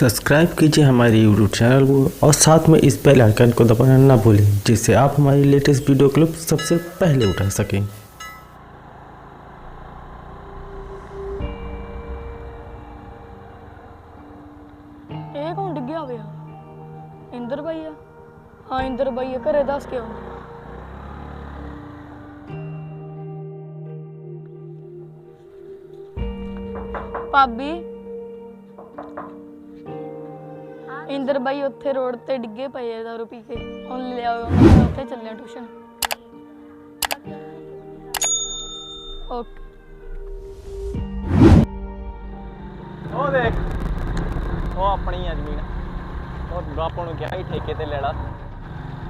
Subscribe कीजिए हमारे YouTube channel को और साथ में इस बेल आइकन को दबाना ना भूलें जिससे आप हमारी लेटेस्ट वीडियो क्लिप सबसे पहले उठा सकें ਇਹ ਕੌਣ ਡਿੱਗਿਆ ਹੋਇਆ ਇੰਦਰ ਬਾਈ ਆ ਹਾਂ ਇੰਦਰ ਬਾਈ ਆ ਘਰੇ ਦੱਸ ਕੇ ਆਉਂਦੇ ਭਾਬੀ ਇੰਦਰ ਬਾਈ ਉੱਥੇ ਰੋਡ ਤੇ ਡਿੱਗੇ ਪਏ ਆ ਦਾਰੂ ਪੀ ਕੇ। ਹੁਣ ਲਿਆਓ ਉਹਨਾਂ ਉੱਥੇ ਚੱਲਿਆ ਟਿਊਸ਼ਨ ਓਕੇ ਉਹ ਦੇਖ, ਉਹ ਆਪਣੀ ਆ ਜ਼ਮੀਨ। ਉਹ ਬਾਪੂ ਨੂੰ ਕਿਹਾ ਸੀ ਠੇਕੇ ਤੇ ਲੈ ਲਾ।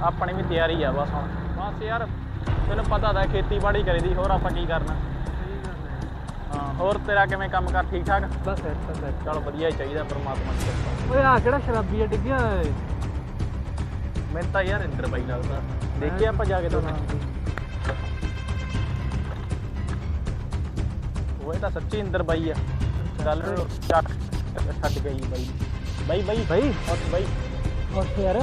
ਆਪਣੀ ਵੀ ਤਿਆਰੀ ਆ ਬਸ ਹੁਣ। ਬਸ ਯਾਰ, ਤੈਨੂੰ ਪਤਾ ਤਾਂ ਖੇਤੀਬਾੜੀ ਕਰੀਦੀ, ਹੋਰ ਆਪਾਂ ਕੀ ਕਰਨਾ? ਹੋਰ ਤੇਰਾ ਕਿਵੇਂ ਕੰਮ ਕਰ ਠੀਕ ਠਾਕ? ਬਸ ਇੱਥੇ ਬੈਠ ਚਲ ਵਧੀਆ ਹੀ ਚਾਹੀਦਾ ਪਰਮਾਤਮਾ ਦੀ ਕਿਰਪਾ। ਓਏ ਆ ਕਿਹੜਾ ਸ਼ਰਾਬੀ ਆ ਡਿੱਗਿਆ ਓਏ? ਮੈਨੂੰ ਤਾਂ ਯਾਰ ਇੰਦਰ ਬਾਈ ਲੱਗਦਾ। ਦੇਖਿਆ ਆਪਾਂ ਜਾ ਕੇ ਦੋਨੇ ਇਹ ਤਾਂ ਸੱਚੀ ਇੰਦਰ ਬਾਈ ਆ। ਗੱਲ ਨੂੰ ਚੱਕ ਛੱਡ ਗਈ ਬਾਈ। ਬਾਈ ਬਾਈ। ਬਾਈ। ਬਾਈ। ਉੱਥੇ ਯਾਰ।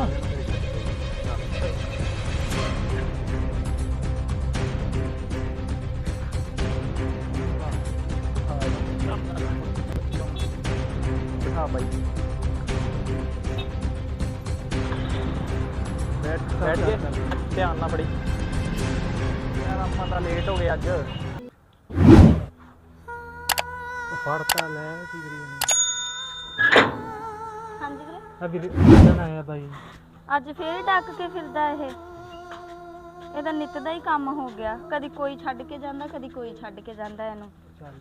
ਬਾਈ ਬੈਠ ਬੈਠ ਕੇ? ਧਿਆਨ ਨਾਲ ਪੜੀ ਯਾਰ ਆਪਾਂ ਤਾਂ ਲੇਟ ਹੋ ਗਏ ਅੱਜ। ਫੜਤਾ ਲੈ ਕੀ ਕਰੀ ਜਾਨੀ ਹਾਂਜੀ ਵੀਰੇ। ਆ ਵੀਰੇ ਕਿੱਦਾਂ ਆਇਆ ਬਾਈ? ਅੱਜ ਫੇਰ ਡੱਕ ਕੇ ਫਿਰਦਾ ਇਹ। ਇਹਦਾ ਨਿੱਤ ਦਾ ਹੀ ਕੰਮ ਹੋ ਗਿਆ। ਕਦੀ ਕੋਈ ਛੱਡ ਕੇ ਜਾਂਦਾ ਕਦੀ ਕੋਈ ਛੱਡ ਕੇ ਜਾਂਦਾ ਇਹਨੂੰ। ਚੱਲ।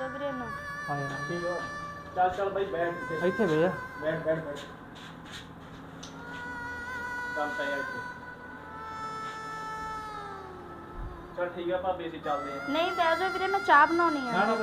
ਅੰਦਰ ਹੀ ਕਰ ਦੋ ਵੀਰੇ ਇਹਨੂੰ ਆਇਆ ਠੀਕ ਹੋ ਚੱਲ ਚੱਲ ਬਾਈ ਬੈਠ ਇੱਥੇ। ਇੱਥੇ ਬਹਿ ਜਾ ਬੈਠ ਬੈਠ ਬੈਠ ਕੰਮ ਤਾਂ ਯਾਰ ਇੱਥੇ। ਚੱਲ ਠੀਕ ਆ ਭਾਬੀ ਅਸੀਂ ਚੱਲਦੇ ਆ ਨਹੀਂ ਬਹਿ ਜਾਓ ਵੀਰੇ ਮੈਂ ਚਾਹ ਬਣਾਉਣੀ ਨਾ ਆ ਨਾ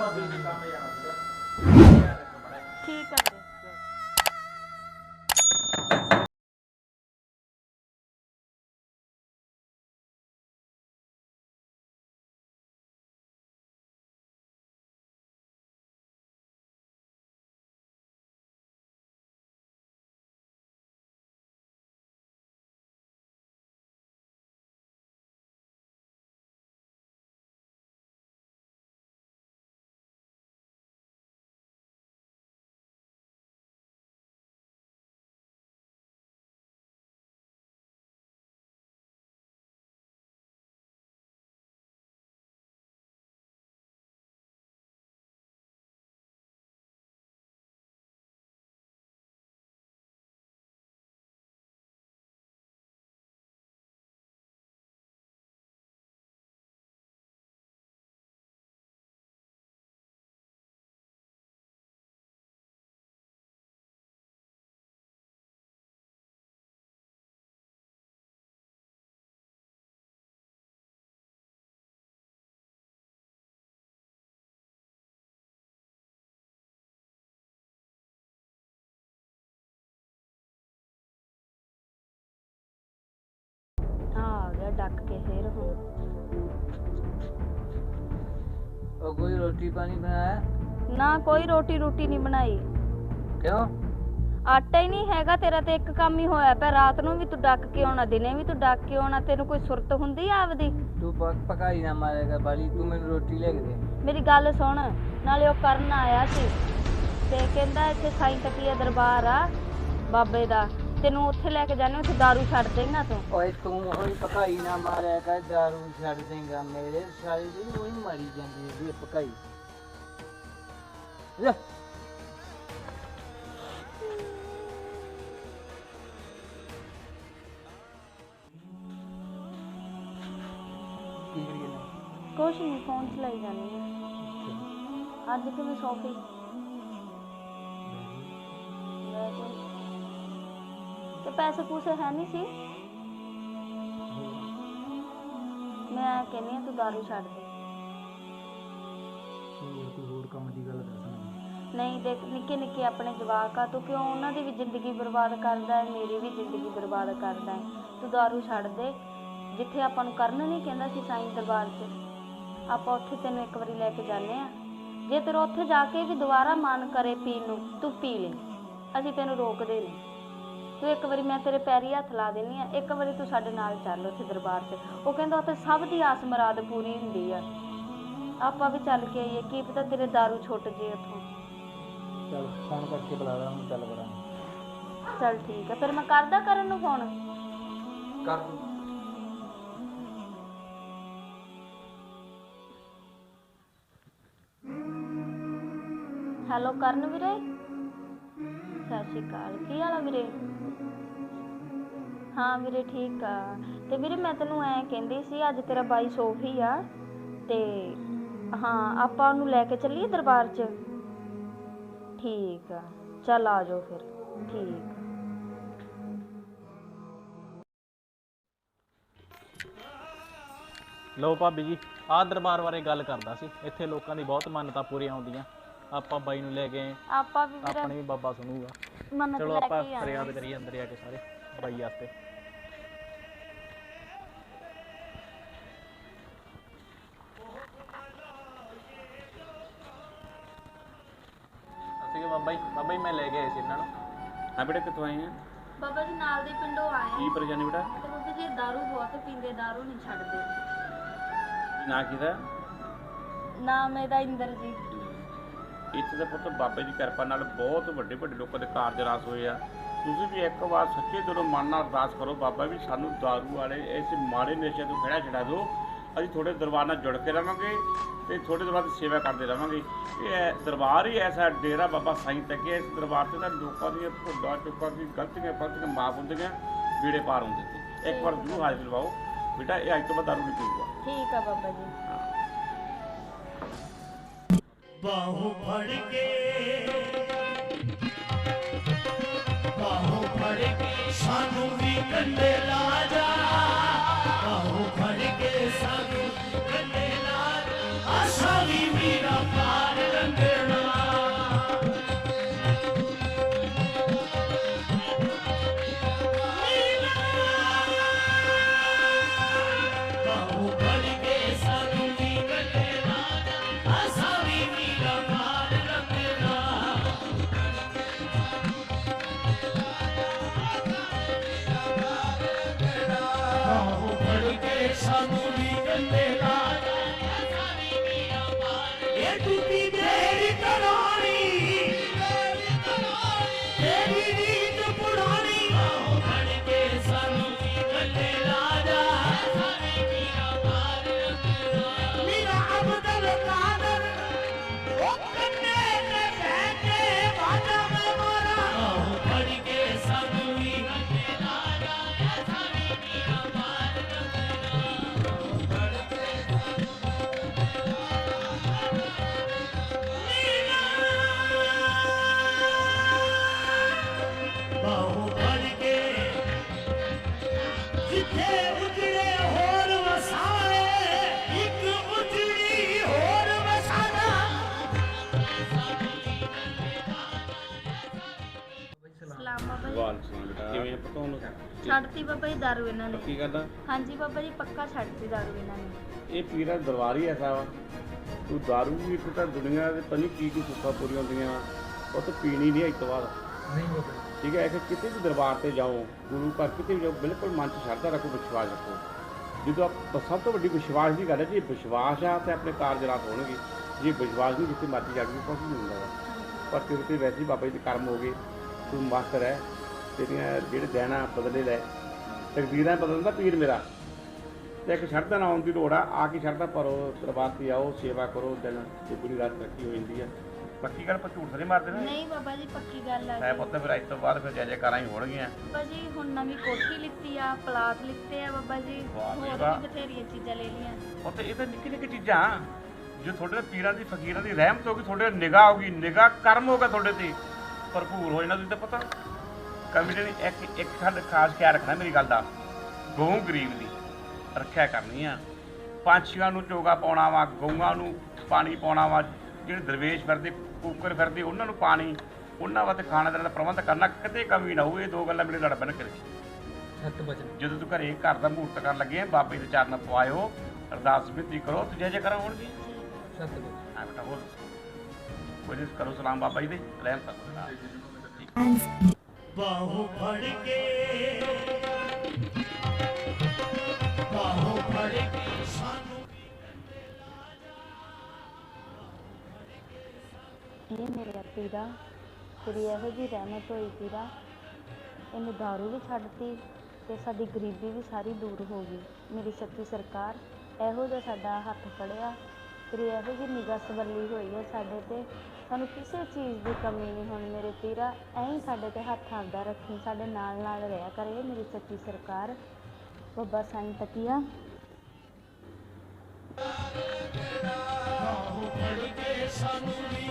ਆ ਗਿਆ ਡੱਕ ਕੇ ਫੇਰ ਹੁਣ। ਉਹ ਕੋਈ ਰੋਟੀ ਪਾਣੀ ਬਣਾਇਆ? ਨਾ ਕੋਈ ਰੋਟੀ ਰੂਟੀ ਨਹੀਂ ਬਣਾਈ। ਕਿਉਂ? ਆਟਾ ਹੀ ਨਹੀਂ ਹੈਗਾ ਤੇਰਾ ਤੇ ਇੱਕ ਕੰਮ ਹੀ ਹੋਇਆ ਪਿਆ। ਰਾਤ ਨੂੰ ਵੀ ਤੂੰ ਡੱਕ ਕੇ ਆਉਣਾ ਦਿਨੇ ਵੀ ਤੂੰ ਡੱਕ ਕੇ ਆਉਣਾ। ਤੈਨੂੰ ਕੋਈ ਸੁਰਤ ਹੁੰਦੀ ਆ ਆਪਦੀ? ਤੂੰ ਪੱਕ ਪਕਾਈ ਨਾ ਮਾਰੇਗਾ ਬਾਲੀ ਤੂੰ ਮੈਨੂੰ ਰੋਟੀ ਲੈ ਕੇ ਦੇ। ਮੇਰੀ ਗੱਲ ਸੁਣ ਨਾਲੇ ਉਹ ਕਰਨ ਆਇਆ ਸੀ ਤੇ ਕਹਿੰਦਾ ਇੱਥੇ ਸਾਈਂ ਤਕੀਆ ਦਰਬਾਰ ਆ ਬਾਬੇ ਦਾ। ਤੈਨੂੰ ਉੱਥੇ ਲੈ ਕੇ ਜਾਣੇ ਉੱਥੇ दारू ਛੱਡ ਦੇਂਗਾ ਤੂੰ। ਓਏ ਤੂੰ ਹੋਈ ਪਕਾਈ ਨਾ ਮਾਰਿਆ ਕਰ ਦਾਰੂ ਛੱਡ ਦੇਂਗਾ ਮੇਰੇ ਸਾਰੀ ਦੀ ਉਹੀ ਮਾਰੀ ਜਾਂਦੀ ਹੈ ਵੀ ਪਕਾਈ ਲੈ। ਕੁਛ ਨਹੀਂ ਫੋਨ ਚਲਾਈ ਜਾਣੀ ਆ। ਅੱਜ ਕਿਵੇਂ ਸੌਫੀ ਪੈਸੇ ਪੂਸੇ ਹੈ ਨਹੀਂ ਸੀ। ਮੈਂ ਕਹਿੰਦੀ ਹਾਂ ਤੂੰ ਦਾਰੂ ਛੱਡ ਦੇ। ਨਹੀਂ ਦੇਖ ਨਿੱਕੇ ਨਿੱਕੇ ਆਪਣੇ ਜਵਾਕ ਆ ਤੂੰ ਕਿਉਂ ਉਹਨਾਂ ਦੀ ਵੀ ਜ਼ਿੰਦਗੀ ਬਰਬਾਦ ਕਰਦਾ ਹੈ ਮੇਰੀ ਵੀ ਜ਼ਿੰਦਗੀ ਬਰਬਾਦ ਕਰਦਾ ਹੈ। ਤੂੰ ਦਾਰੂ ਛੱਡ ਦੇ। ਜਿੱਥੇ ਆਪਾਂ ਨੂੰ ਕਰਨ ਨਹੀਂ ਕਹਿੰਦਾ ਸੀ ਸਾਈਂ ਦਰਬਾਰ 'ਚ ਆਪਾਂ ਉੱਥੇ ਤੈਨੂੰ ਇੱਕ ਵਾਰੀ ਲੈ ਕੇ ਜਾਂਦੇ ਆ ਜੇ ਤੇਰਾ ਉੱਥੇ ਜਾ ਕੇ ਵੀ ਦੁਬਾਰਾ ਮਨ ਕਰੇ ਪੀਣ ਨੂੰ ਤੂੰ ਪੀ ਲੈ। ਅਸੀਂ ਤੈਨੂੰ ਰੋਕਦੇ ਨਹੀਂ। ਤੂੰ ਇੱਕ ਵਾਰੀ ਮੈਂ ਤੇਰੇ ਪੈਰੀ ਹੱਥ ਲਾ ਦੇਣੀ ਆ ਇੱਕ ਵਾਰੀ ਤੂੰ ਸਾਡੇ ਨਾਲ ਚੱਲ ਉੱਥੇ ਦਰਬਾਰ 'ਚ। ਉਹ ਕਹਿੰਦਾ ਉੱਥੇ ਸਭ ਦੀ ਆਸ ਮੁਰਾਦ ਪੂਰੀ ਹੁੰਦੀ ਆ। ਆਪਾਂ ਵੀ ਚੱਲ ਕੇ ਆਈਏ ਕੀ ਪਤਾ ਤੇਰੇ दारू ਛੁੱਟ ਜੇ ਉੱਥੋਂ। ਚੱਲ ਫੋਨ ਕਰਕੇ ਬੁਲਾ ਲਾ ਉਹਨੂੰ ਚੱਲ ਬੜਾ ਚੱਲ ਠੀਕ ਆ ਫਿਰ ਮੈਂ ਕਰਦਾ ਕਰਨ ਨੂੰ ਫੋਨ? ਕਰ। ਹੈਲੋ ਕਰਨ ਵੀਰੇ? ਸਤਿ ਸ਼੍ਰੀ ਅਕਾਲ ਕੀ ਹਾਲ ਆ ਵੀਰੇ? ਹਾਂ ਵੀਰੇ ਠੀਕ ਆ। ਤੇ ਵੀਰੇ ਮੈਂ ਤੈਨੂੰ ਐ ਕਹਿੰਦੀ ਸੀ ਅੱਜ ਤੇਰਾ ਬਾਈ ਸੋਫੀ ਆ ਤੇ ਹਾਂ ਆਪਾਂ ਉਹਨੂੰ ਲੈ ਕੇ ਚੱਲੀਏ ਦਰਬਾਰ 'ਚ? ਠੀਕ ਆ ਚੱਲ ਆ ਜਾਓ ਫਿਰ। ਠੀਕ ਆ। ਲਓ ਭਾਬੀ ਜੀ ਆਹ ਦਰਬਾਰ ਬਾਰੇ ਗੱਲ ਕਰਦਾ ਸੀ। ਇੱਥੇ ਲੋਕਾਂ ਦੀ ਬਹੁਤ ਮੰਨਤਾ ਪੂਰੀਆਂ ਹੁੰਦੀਆਂ। ਆਪਾਂ ਬਾਈ ਨੂੰ ਲੈ ਗਏ ਆਪਾਂ ਵੀ ਵੀਰੇ ਆਪਣੀ ਵੀ ਬਾਬਾ ਸੁਣੂਗਾ। ਮੰਨਤ ਚਲੋ ਲੈ ਆਪਾਂ ਕੇ ਆਏ। ਫਰਿਆਦ ਕਰੀਏ ਅੰਦਰ ਆ ਕੇ ਸਾਰੇ ਬਾਈ ਵਾਸਤੇ। ਕੇ ਆਏ ਸੀ ਇਹਨਾਂ ਨੂੰ ਹਾਂ ਬੇਟਾ ਕਿੱਥੋਂ ਆਏ ਆ ਬਾਬਾ ਜੀ ਨਾਲ ਦੇ ਪਿੰਡੋਂ ਆਏ ਕੀ ਪਰੇਸ਼ਾਨੀ ਬੇਟਾ ਤੇ ਬਾਬਾ ਜੀ दारू ਬਹੁਤ ਪੀਂਦੇ दारू ਨਹੀਂ ਛੱਡਦੇ ਕੀ ਨਾਂ ਕਿਹਦਾ ਨਾਮ ਇਹਦਾ ਇੰਦਰਜੀਤ ਇੱਥੇ ਦਾ ਪੁੱਤ ਬਾਬੇ ਦੀ ਕਿਰਪਾ ਨਾਲ ਬਹੁਤ ਵੱਡੇ ਵੱਡੇ ਲੋਕਾਂ ਦੇ ਕਾਰਜ ਰਾਸ ਹੋਏ ਆ ਤੁਸੀਂ ਵੀ ਇੱਕ ਵਾਰ ਸੱਚੇ ਦਿਲੋਂ ਮਨ ਨਾਲ ਅਰਦਾਸ ਕਰੋ ਬਾਬਾ ਵੀ ਸਾਨੂੰ दारू ਵਾਲੇ ਇਸ ਮਾੜੇ ਨਸ਼ੇ ਤੋਂ ਖੜਾ ਛਡਾ ਦਿਓ ਅਸੀਂ ਤੁਹਾਡੇ ਦਰਬਾਰ ਨਾਲ ਜੁੜ ਕੇ ਰਵਾਂਗੇ ਤੇ ਤੁਹਾਡੇ ਦਰਬਾਰ ਦੀ ਸੇਵਾ ਕਰਦੇ ਰਵਾਂਗੇ। ਇਹ ਹੈ- ਦਰਬਾਰ ਹੀ ਐਸਾ ਡੇਰਾ ਬਾਬਾ ਸਾਈਂ ਤੱਕ ਇਸ ਦਰਬਾਰ ਤੇ ਤਾਂ ਲੋਕਾਂ ਦੀਆਂ ਭੁੱਲਾਂ ਚੁੱਕਾਂ ਦੀ ਗਲਤੀਆਂ ਗਲਤੀਆਂ ਮਾਫ ਹੁੰਦੀਆਂ ਬੀੜੇ ਪਾਰ ਹੁੰਦੇ ਤੇ ਇੱਕ ਵਾਰ ਜ਼ਰੂਰ ਹਾਜ਼ਰ ਲਵਾਓ ਬੇਟਾ ਇਹ ਅੱਜ ਤੋਂ ਬਾਅਦ दारू ਨਹੀਂ ਪੀਊਗਾ। ਠੀਕ ਆ ਬਾਬਾ ਜੀ। ਬਾਹੋਂ ਫੜ ਕੇ ਬਾਹੋਂ ਫੜ ਕੇ ਸਾਨੂੰ ਵੀ ਕੰਡੇ ਬਾਬਾ ਜੀ ਦਾਰੂ ਇਹਨਾਂ ਨੇ। ਕੀ ਕਰਦਾ ਹਾਂਜੀ ਬਾਬਾ ਜੀ ਪੱਕਾ ਛੱਡਤੀ ਦਾਰੂ ਇਹਨਾਂ ਨੇ। ਇਹ ਪੀਰਾ ਦਰਬਾਰੀ ਐਸਾ ਵਾ ਤੂੰ ਦਾਰੂ ਵੀ ਇੱਕ ਤਾਂ ਦੁਨੀਆ ਦੇ ਪਨੀ ਕੀ ਕੀ ਸੁੱਖਾਂ ਪੂਰੀਆਂ ਹੁੰਦੀਆਂ। ਉਹ ਤਾਂ ਪੀਣੀ ਨਹੀਂ ਇਸ ਤੋਂ ਬਾਅਦ ਨਹੀਂ ਬਾਬਾ ਠੀਕ ਹੈ ਕਿ ਕਿਤੇ ਵੀ ਦਰਬਾਰ ਤੇ ਜਾਓ ਗੁਰੂ ਘਰ ਕਿਤੇ ਵੀ ਜਾਓ ਬਿਲਕੁਲ ਮਨ 'ਚ ਸ਼ਰਧਾ ਰੱਖੋ ਵਿਸ਼ਵਾਸ ਰੱਖੋ। ਜਦੋਂ ਆਪ ਸਭ ਤੋਂ ਵੱਡੀ ਵਿਸ਼ਵਾਸ ਦੀ ਗੱਲ ਹੈ ਜੇ ਵਿਸ਼ਵਾਸ ਆ ਤੇ ਆਪਣੇ ਕਾਰਜ ਰਾਤ ਹੋਣਗੇ। ਜੇ ਵਿਸ਼ਵਾਸ ਨਹੀਂ ਜਿੱਥੇ ਮਰਜ਼ੀ ਜਾ ਕੇ ਕੁਝ ਨਹੀਂ ਹੁੰਦਾ ਪਰ ਕਿਉਂਕਿ ਵੈਸੇ ਬਾਬਾ ਜੀ ਦੇ ਕਰਮ ਹੋ ਗਏ। ਤੂੰ ਮਾਸਟਰ ਹੈ ਤੇਰੀਆਂ ਜਿਹੜੇ ਦੇਣਾ ਬਦਲੇ ਲੈ। ਤਕਦੀਰਾਂ ਬਦਲਦਾ ਪੀਰ ਮੇਰਾ। ਤੇ ਇੱਕ ਸ਼ਰਧਾ ਨਾਲ ਆਉਣ ਦੀ ਲੋੜ ਆ ਆ ਕੇ ਸ਼ਰਧਾ ਭਰੋ ਦਰਬਾਰ ਤੇ ਆਓ ਸੇਵਾ ਕਰੋ ਦਿਨ ਤੇ ਪੂਰੀ ਰਾਤ ਰੱਖੀ ਹੋ ਜਾਂਦੀ ਆ। ਪੱਕੀ ਗੱਲ ਪਰ ਝੂਠ ਨਹੀਂ ਮਾਰਦੇ ਨਾ? ਨਹੀਂ ਬਾਬਾ ਜੀ ਪੱਕੀ ਗੱਲ ਆ ਮੈਂ। ਪੁੱਤ ਫਿਰ ਅੱਜ ਤੋਂ ਬਾਅਦ ਫਿਰ ਜੈ ਜੈਕਾਰਾਂ ਹੀ ਹੋਣਗੀਆਂ। ਬਾਬਾ ਜੀ ਹੁਣ ਨਵੀਂ ਕੋਠੀ ਲਿੱਤੀ ਆ ਪਲਾਟ ਲਿੱਤੇ ਆ ਬਾਬਾ ਜੀ। ਹੋਰ। ਵੀ ਬਥੇਰੀਆਂ ਚੀਜ਼ਾਂ ਲੈ ਲਈਆਂ। ਉੱਥੇ ਇਹ ਤਾਂ ਨਿੱਕੀ ਨਿੱਕੀ ਚੀਜ਼ਾਂ ਜੋ ਤੁਹਾਡੇ ਪੀਰਾਂ ਦੀ ਫਕੀਰਾਂ ਦੀ ਰਹਿਮਤ ਹੋਗੀ ਤੁਹਾਡੇ ਨਿਗਾਹ ਹੋਗੀ ਨਿਗਾਹ ਕਰਮ ਹੋਗਾ ਤੁਹਾਡੇ ਤੇ। ਭਰਪੂਰ ਹੋ ਜਾਣਾ ਤੁਸੀਂ ਤਾਂ ਪਤਾ। ਕਮਿਟੀ ਨੇ ਇੱਕ ਇੱਕ ਖੰਡ ਖਾਸ ਖਿਆਲ ਰੱਖਣਾ ਮੇਰੀ ਗੱਲ ਦਾ। ਗਊ ਗਰੀਬ ਦੀ ਰੱਖਿਆ ਕਰਨੀ ਆ। ਪੰਛੀਆਂ ਨੂੰ ਚੋਗਾ ਪਾਉਣਾ ਵਾ ਗਊਆਂ ਨੂੰ ਪਾਣੀ ਪਾਉਣਾ ਵਾ ਜਿਹੜੇ ਦਰਵੇਸ਼ ਫਿਰਦੇ ਕੁੱਕਰ ਫਿਰਦੇ ਉਹਨਾਂ ਨੂੰ ਪਾਣੀ ਉਹਨਾਂ ਵਾਸਤੇ ਖਾਣਾ ਦੇਣ ਦਾ ਪ੍ਰਬੰਧ ਕਰਨਾ ਕਿਤੇ ਕਮੀ ਨਾ ਹੋਵੇ ਇਹ ਦੋ ਗੱਲਾਂ ਮੇਰੇ ਲੜ ਬਣ ਕਰੇ ਸੱਤ ਬਚਨ ਜਦੋਂ ਤੂੰ ਘਰੇ ਘਰ ਦਾ ਮਹੂਰਤ ਕਰਨ ਲੱਗੇ ਆ ਬਾਬੇ ਦੇ ਚਰਨ ਪਵਾਇਓ ਅਰਦਾਸ ਬੇਨਤੀ ਕਰੋ ਤੇ ਜੇ ਜੇ ਕਰਾਂ ਹੋਣਗੇ ਸੱਤ ਬਚਨ ਆ ਬੇਟਾ ਹੋਰ। ਜੀ ਕਰੋ ਸਲਾਮ ਬਾਬਾ ਜੀ ਦੇ ਰਹਿਣ ਤੱਕ ਬਾਹੋਂ ਫੜ ਕੇ। ਬਾਹੋਂ ਫੜ ਕੇ ਸਾਨੂੰ ਇਹ ਮੇਰੇ ਪੀਰਾ ਤੇਰੀ ਇਹੋ ਜੀ ਰਹਿਮਤ ਹੋਈ ਪੀਰਾ ਇਹਨੂੰ दारू ਵੀ ਛੱਡਤੀ ਤੇ ਸਾਡੀ ਗਰੀਬੀ ਵੀ ਸਾਰੀ ਦੂਰ ਹੋ ਗਈ। ਮੇਰੀ ਸੱਚੀ ਸਰਕਾਰ ਇਹੋ ਜਿਹਾ ਸਾਡਾ ਹੱਥ ਫੜਿਆ ਤੇਰੀ ਇਹੋ ਜੀ ਨਿਗਾਹ ਸਵੱਲੀ ਹੋਈ ਹੈ ਸਾਡੇ ਤੇ ਸਾਨੂੰ ਕਿਸੇ ਚੀਜ਼ ਦੀ ਕਮੀ ਨਹੀਂ ਹੋਣੀ ਮੇਰੇ ਪੀਰਾ ਐਂ ਸਾਡੇ ਤੇ ਹੱਥ ਆਉਂਦਾ ਰੱਖੀ, ਸਾਡੇ ਨਾਲ ਨਾਲ ਰਿਹਾ ਕਰੇ ਮੇਰੀ ਸੱਚੀ ਸਰਕਾਰ। ਬੱਬਾ ਸਾਈਂ ਤਕੀਆ। ਸਾਨੂੰ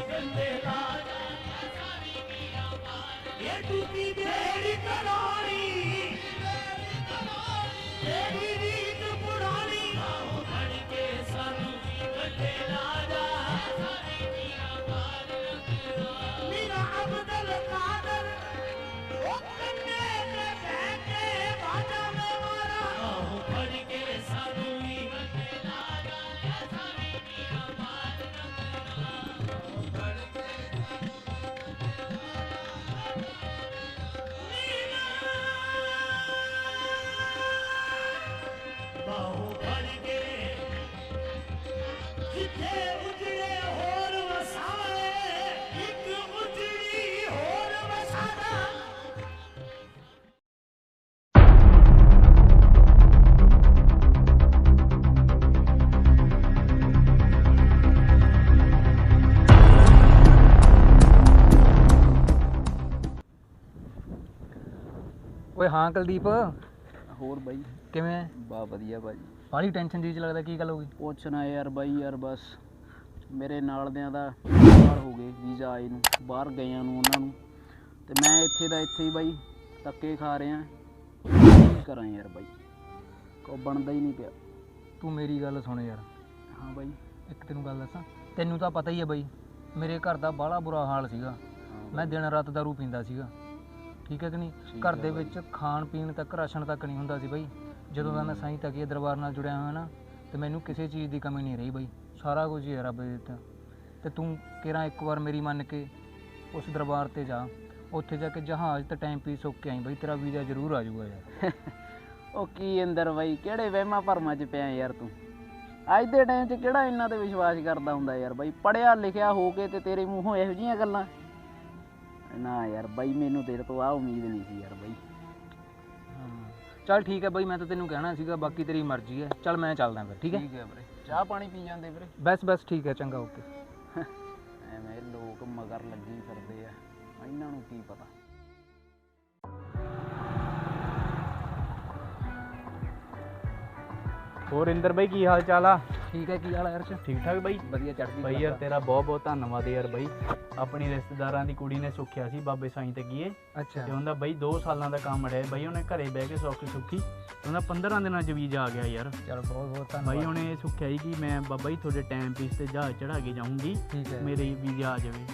ਹਾਂ ਕੁਲਦੀਪ। ਹੋਰ ਬਾਈ? ਕਿਵੇਂ? ਬਾ ਵਧੀਆ ਬਾਈ। ਬਾਹਲੀ ਟੈਨਸ਼ਨ ਜੀ ਚ ਲੱਗਦਾ ਕੀ ਗੱਲ ਹੋ ਗਈ? ਪੁੱਛਣਾ ਯਾਰ ਬਾਈ ਯਾਰ ਬਸ। ਮੇਰੇ ਨਾਲ ਦਿਆਂ ਦਾ ਸਾਲ ਹੋ ਗਏ ਵੀਜ਼ਾ ਆਏ ਨੂੰ ਬਾਹਰ ਗਈਆਂ ਨੂੰ ਉਹਨਾਂ ਨੂੰ। ਤੇ ਮੈਂ ਇੱਥੇ ਦਾ ਇੱਥੇ ਹੀ ਬਾਈ ਧੱਕੇ ਖਾ ਰਿਹਾ। ਕੀ ਕਰਾਂ ਯਾਰ ਬਾਈ? ਕੋ ਬਣਦਾ ਹੀ ਨਹੀਂ ਪਿਆ। ਤੂੰ ਮੇਰੀ ਗੱਲ ਸੁਣ ਯਾਰ। ਹਾਂ ਬਾਈ। ਇੱਕ ਤੈਨੂੰ ਗੱਲ ਦੱਸਾਂ ਤੈਨੂੰ ਤਾਂ ਪਤਾ ਹੀ ਹੈ ਬਈ ਮੇਰੇ ਘਰ ਦਾ ਬਾਹਲਾ ਬੁਰਾ ਹਾਲ ਸੀਗਾ। ਮੈਂ ਦਿਨ ਰਾਤ ਦਾਰੂ ਪੀਂਦਾ ਸੀਗਾ। ਠੀਕ ਹੈ ਕਿ ਨਹੀਂ? ਘਰ ਹੈ ਦੇ। ਵਿੱਚ ਖਾਣ ਪੀਣ ਤੱਕ ਰਾਸ਼ਨ ਤੱਕ ਨਹੀਂ ਹੁੰਦਾ ਸੀ ਬਈ। ਜਦੋਂ ਦਾ ਮੈਂ ਸਾਈਂ ਤਕੀਏ ਦਰਬਾਰ ਨਾਲ ਜੁੜਿਆ ਹੋਇਆ ਨਾ ਤੇ ਮੈਨੂੰ ਕਿਸੇ ਚੀਜ਼ ਦੀ ਕਮੀ ਨਹੀਂ ਰਹੀ ਬਈ। ਸਾਰਾ ਕੁਝ ਹੀ ਹੈ ਰੱਬ ਦੇ ਦਿੱਤਾ। ਤੇ ਤੂੰ ਕਿਹੜਾ ਇੱਕ ਵਾਰ ਮੇਰੀ ਮੰਨ ਕੇ ਉਸ ਦਰਬਾਰ ਤੇ ਜਾ। ਉੱਥੇ ਜਾ ਕੇ ਜਹਾਜ਼ ਤੇ ਟਾਈਮ ਪੀਸ ਹੋ ਕੇ ਆਈ ਬਈ ਤੇਰਾ ਵੀਜ਼ਾ ਜ਼ਰੂਰ ਆ ਜਾਊਗਾ ਯਾਰ। ਉਹ ਕੀ ਅੰਦਰ ਬਾਈ ਕਿਹੜੇ ਵਹਿਮਾਂ ਭਰਮਾਂ 'ਚ ਪਿਆ ਯਾਰ ਤੂੰ? ਅੱਜ ਦੇ ਟਾਈਮ 'ਚ ਕਿਹੜਾ ਇੰਨਾ ਤੇ ਵਿਸ਼ਵਾਸ ਕਰਦਾ ਹੁੰਦਾ ਯਾਰ ਬਾਈ? ਪੜਿਆ ਲਿਖਿਆ ਹੋ ਕੇ ਤੇ ਤੇਰੇ ਮੂੰਹੋਂ ਇਹੋ ਜਿਹੀਆਂ ਗੱਲਾਂ। ਨਾ ਯਾਰ ਬਾਈ ਮੈਨੂੰ ਤੇਰੇ ਤੋਂ ਆ ਉਮੀਦ ਨਹੀਂ ਸੀ ਯਾਰ ਬਾਈ। ਚੱਲ ਠੀਕ ਹੈ ਬਈ ਮੈਂ ਤਾਂ ਤੈਨੂੰ ਕਹਿਣਾ ਸੀਗਾ ਬਾਕੀ ਤੇਰੀ ਮਰਜ਼ੀ ਹੈ। ਚੱਲ ਮੈਂ ਚੱਲਦਾ ਫਿਰ ਠੀਕ ਹੈ? ਠੀਕ ਹੈ ਵੀਰੇ। ਚਾਹ ਪਾਣੀ ਪੀ ਜਾਂਦੇ ਵੀਰੇ। ਬਸ ਬਸ ਠੀਕ ਹੈ ਚੰਗਾ ਓਕੇ। ਐਵੇਂ ਲੋਕ ਮਗਰ ਲੱਗੀ ਫਿਰਦੇ ਆ। ਇਹਨਾਂ ਨੂੰ ਕੀ ਪਤਾ? ਹੋਰ ਇੰਦਰ ਬਾਈ ਕੀ ਹਾਲ ਚਾਲ ਆ? ਠੀਕ ਹੈ ਕੀ ਹਾਲ ਹੈ ਅਰਸ਼ ਠੀਕ ਠਾਕ ਬਾਈ? ਵਧੀਆ ਚੜ੍ਹਦੀ ਬਾਈ ਯਾਰ ਤੇਰਾ ਬਹੁਤ ਬਹੁਤ ਧੰਨਵਾਦ ਯਾਰ ਬਾਈ। ਆਪਣੀ ਰਿਸ਼ਤੇਦਾਰਾਂ ਦੀ ਕੁੜੀ ਨੇ ਸੁੱਖਿਆ ਸੀ ਬਾਬੇ ਸਾਈਂ ਤੇ ਕੀਏ ਅੱਛਾ। ਤੇ ਉਹਦਾ ਬਾਈ 2 ਸਾਲਾਂ ਦਾ ਕੰਮ ਰਿਹਾ ਬਾਈ ਉਹਨੇ ਘਰੇ ਬਹਿ ਕੇ ਸੌਖੀ ਸੁੱਖੀ ਉਹਦਾ 15 ਦਿਨਾਂ ਚ ਵੀਜ਼ਾ ਆ ਗਿਆ ਯਾਰ। ਚਲ ਬਹੁਤ ਬਹੁਤ ਧੰਨਵਾਦ। ਬਾਈ ਉਹਨੇ ਸੁੱਖਿਆ ਸੀ ਕਿ ਮੈਂ ਬਾਬਾ ਜੀ ਤੁਹਾਡੇ ਟਾਈਮ ਪੀਸ ਤੇ ਜਹਾਜ਼ ਚੜਾ ਕੇ ਜਾਊਂਗੀ ਹੈ। ਮੇਰੇ ਵੀਜ਼ਾ ਆ ਜਾਵੇ।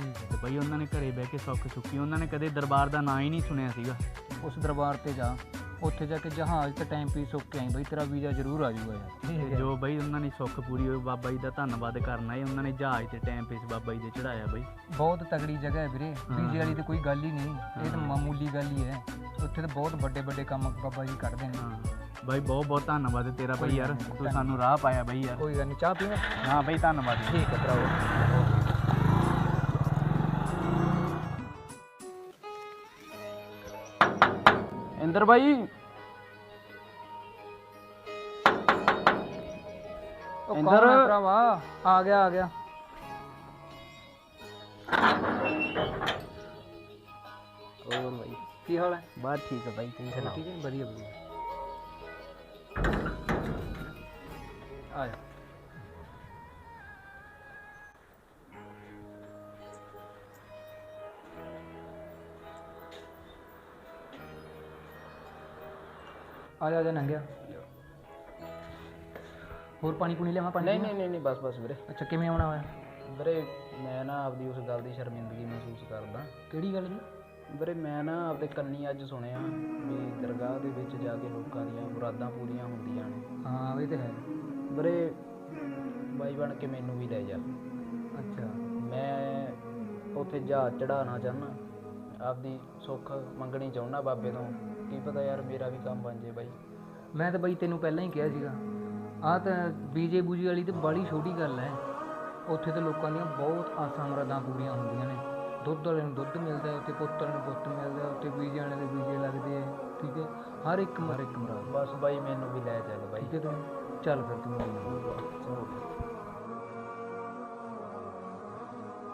ਹੈ। ਤੇ ਬਾਈ ਉਹਨਾਂ ਨੇ ਘਰੇ ਬਹਿ ਕੇ ਸੌਖ ਸੁੱਖੀ ਉਹਨਾਂ ਨੇ ਕਦੇ ਦਰਬਾਰ ਦਾ ਨਾਂ ਹੀ ਨਹੀਂ ਸੁਣਿਆ ਸੀਗਾ। ਉਸ ਦਰਬਾਰ ਤੇ ਜਾ। ਉੱਥੇ ਜਾ ਕੇ ਜਹਾਜ਼ ਤੇ ਟਾਈਮ ਪੀਸ ਹੋ ਕੇ ਆਈ ਬਈ ਤੇਰਾ ਵੀਜ਼ਾ ਜ਼ਰੂਰ ਆ ਜਾਊਗਾ ਯਾਰ। ਤੇ ਜੋ ਬਾਈ ਉਹਨਾਂ ਨੇ ਸੁੱਖ ਪੂਰੀ ਹੋਈ ਬਾਬਾ ਜੀ ਦਾ ਧੰਨਵਾਦ ਕਰਨਾ ਹੈ। ਉਹਨਾਂ ਨੇ ਜਹਾਜ਼ ਤੇ ਟਾਈਮ ਪੀਸ ਬਾਬਾ ਜੀ ਦੇ ਚੜਾਇਆ ਬਾਈ। ਬਹੁਤ ਤਗੜੀ ਜਗ੍ਹਾ ਹੈ ਵੀਰੇ। ਵੀਜ਼ੇ ਵਾਲੀ ਤੇ ਕੋਈ ਗੱਲ ਹੀ ਨਹੀਂ। ਇਹ ਤਾਂ। ਮਾਮੂਲੀ ਗੱਲ ਹੀ ਹੈ। ਉੱਥੇ ਤਾਂ ਬਹੁਤ ਵੱਡੇ ਵੱਡੇ ਕੰਮ ਬਾਬਾ ਜੀ ਕਰਦੇ ਨੇ। ਬਾਈ ਬਹੁਤ ਬਹੁਤ ਧੰਨਵਾਦ ਤੇਰਾ ਬਾਈ ਯਾਰ। ਤੂੰ ਸਾਨੂੰ ਰਾਹ ਪਾਇਆ ਬਾਈ ਯਾਰ। ਕੋਈ ਗੱਲ ਨਹੀਂ ਚਾਹ ਪੀਣਾ ਹਾਂ ਬਾਈ ਧੰਨਵਾਦ। ਠੀਕ ਹੈ ਭਰਾਵੋ। ਇੰਦਰ ਬਾਈ। ਉਹ ਇੰਦਰ। ਕੌਣ ਹੈ ਭਰਾਵਾ? ਆ ਗਿਆ ਆ ਗਿਆ। ਹੋਰ ਬਾਈ। ਕੀ ਹਾਲ ਹੈ? ਬਾਤ ਠੀਕ ਹੈ ਬਾਈ ਤੁਸੀਂ ਸੁਣਾਓ? ਠੀਕ ਹੈ ਵਧੀਆ ਵਧੀਆ। ਆ ਜਾ। ਆ ਜਾ ਆ ਜਾ ਨੰਗਿਆ। ਹੋਰ ਪਾਣੀ ਪੂਣੀ ਲਿਆਵਾਂ ਪਾਣੀ ਨਹੀਂ? ਨਹੀਂ ਨਹੀਂ ਨਹੀਂ ਬਸ ਬਸ ਵੀਰੇ। ਅੱਛਾ ਕਿਵੇਂ ਆਉਣਾ ਹੋਇਆ? ਵੀਰੇ ਮੈਂ ਨਾ ਆਪਦੀ ਉਸ ਗੱਲ ਦੀ ਸ਼ਰਮਿੰਦਗੀ ਮਹਿਸੂਸ ਕਰਦਾ। ਕਿਹੜੀ ਗੱਲ ਜੀ? ਵੀਰੇ ਮੈਂ ਨਾ ਆਪਦੇ ਕੰਨੀ ਅੱਜ ਸੁਣਿਆ ਵੀ ਦਰਗਾਹ ਦੇ ਵਿੱਚ ਜਾ ਕੇ ਲੋਕਾਂ ਦੀਆਂ ਮੁਰਾਦਾਂ ਪੂਰੀਆਂ ਹੁੰਦੀਆਂ ਨੇ। ਹਾਂ ਇਹ ਤੇ ਹੈ। ਵੀਰੇ ਬਾਈ ਬਣ ਕੇ ਮੈਨੂੰ ਵੀ ਲੈ ਜਾ। ਅੱਛਾ। ਮੈਂ ਉੱਥੇ ਜਹਾਜ਼ ਚੜਾਉਣਾ ਚਾਹੁੰਦਾ। ਆਪਦੀ ਸੁੱਖ ਮੰਗਣੀ ਚਾਹੁੰਦਾ ਬਾਬੇ ਤੋਂ। ਕੀ ਪਤਾ ਯਾਰ ਮੇਰਾ ਵੀ ਕੰਮ ਬਣ ਜੇ ਬਾਈ। ਮੈਂ ਤਾਂ ਬਈ ਤੈਨੂੰ ਪਹਿਲਾਂ ਹੀ ਕਿਹਾ ਸੀਗਾ ਆਹ ਤਾਂ ਬੀਜੇ ਬੂਜੀ ਵਾਲੀ ਤੇ ਬੜੀ ਛੋਟੀ ਗੱਲ ਹੈ। ਉੱਥੇ ਤਾਂ ਲੋਕਾਂ ਦੀਆਂ ਬਹੁਤ ਆਸਾਂ ਮੁਰਾਦਾਂ ਪੂਰੀਆਂ ਹੁੰਦੀਆਂ ਨੇ। ਦੁੱਧ ਵਾਲੇ ਨੂੰ ਦੁੱਧ ਮਿਲਦਾ ਹੈ ਉੱਥੇ ਪੁੱਤ ਵਾਲੇ ਨੂੰ ਪੁੱਤ ਮਿਲਦਾ ਹੈ ਉੱਥੇ ਬੀਜੇ ਵਾਲੇ ਦੇ ਬੀਜੇ ਲੱਗਦੇ ਆ ਠੀਕ ਹੈ? ਹਰ ਇੱਕ ਹਰ ਇੱਕ ਮੁਰਾਦ। ਬਸ ਬਾਈ ਮੈਨੂੰ ਵੀ ਲੈ ਚੱਲ ਬਾਈ। ਠੀਕ ਹੈ ਤੂੰ? ਚੱਲ ਫਿਰ ਤੂੰ। ਮੇਰੇ। ਚਲੋ